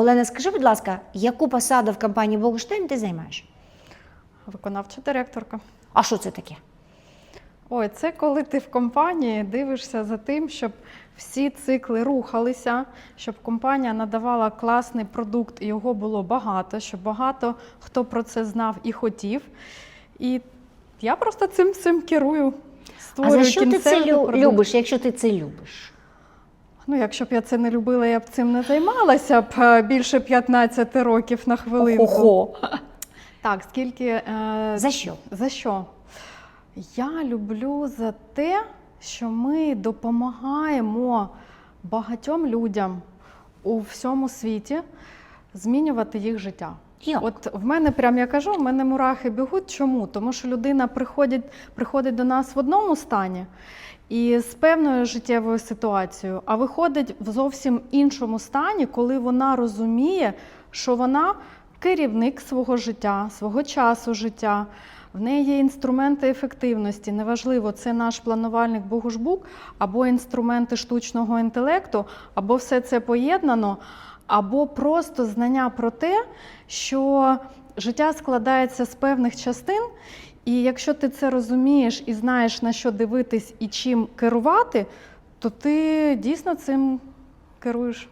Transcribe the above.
Олена, скажи, будь ласка, яку посаду в компанії Богуштейн ти займаєш? Виконавча директорка. А що це таке? Ой, це коли ти в компанії дивишся за тим, щоб всі цикли рухалися, щоб компанія надавала класний продукт і його було багато, щоб багато хто про це знав і хотів. І я просто цим всім керую. А за що ти це продукт. любиш, якщо ти це любиш? Ну, якщо б я це не любила, я б цим не займалася б більше 15 років на хвилинку. Ого. Так, скільки. Е, За що? За що? Я люблю за те, що ми допомагаємо багатьом людям у всьому світі змінювати їх життя. Як? От в мене прям я кажу, в мене мурахи бігуть. Чому? Тому що людина приходить, приходить до нас в одному стані і з певною життєвою ситуацією, а виходить в зовсім іншому стані, коли вона розуміє, що вона керівник свого життя, свого часу життя. В неї є інструменти ефективності. Неважливо, це наш планувальник Богушбук, або інструменти штучного інтелекту, або все це поєднано, або просто знання про те, що життя складається з певних частин, і якщо ти це розумієш і знаєш, на що дивитись і чим керувати, то ти дійсно цим керуєш.